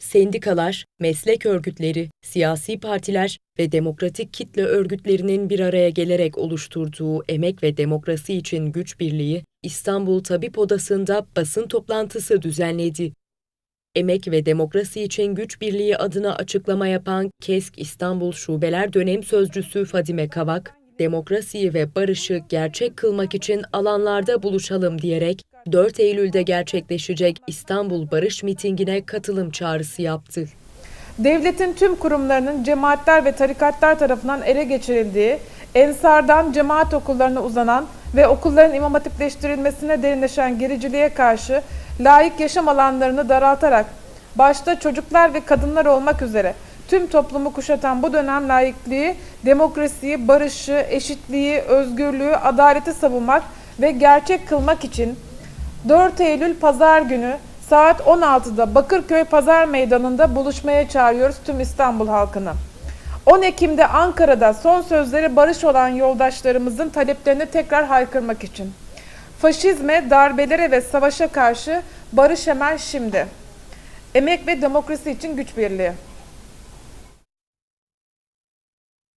sendikalar, meslek örgütleri, siyasi partiler ve demokratik kitle örgütlerinin bir araya gelerek oluşturduğu Emek ve Demokrasi için Güç Birliği, İstanbul Tabip Odası'nda basın toplantısı düzenledi. Emek ve Demokrasi için Güç Birliği adına açıklama yapan KESK İstanbul Şubeler Dönem Sözcüsü Fadime Kavak, demokrasiyi ve barışı gerçek kılmak için alanlarda buluşalım diyerek 4 Eylül'de gerçekleşecek İstanbul Barış Mitingi'ne katılım çağrısı yaptı. Devletin tüm kurumlarının cemaatler ve tarikatlar tarafından ele geçirildiği, ensardan cemaat okullarına uzanan ve okulların imam hatipleştirilmesine derinleşen gericiliğe karşı layık yaşam alanlarını daraltarak, başta çocuklar ve kadınlar olmak üzere tüm toplumu kuşatan bu dönem laikliği, demokrasiyi, barışı, eşitliği, özgürlüğü, adaleti savunmak ve gerçek kılmak için 4 Eylül Pazar günü saat 16'da Bakırköy Pazar Meydanı'nda buluşmaya çağırıyoruz tüm İstanbul halkını. 10 Ekim'de Ankara'da son sözleri barış olan yoldaşlarımızın taleplerini tekrar haykırmak için. Faşizme, darbelere ve savaşa karşı barış hemen şimdi. Emek ve demokrasi için güç birliği.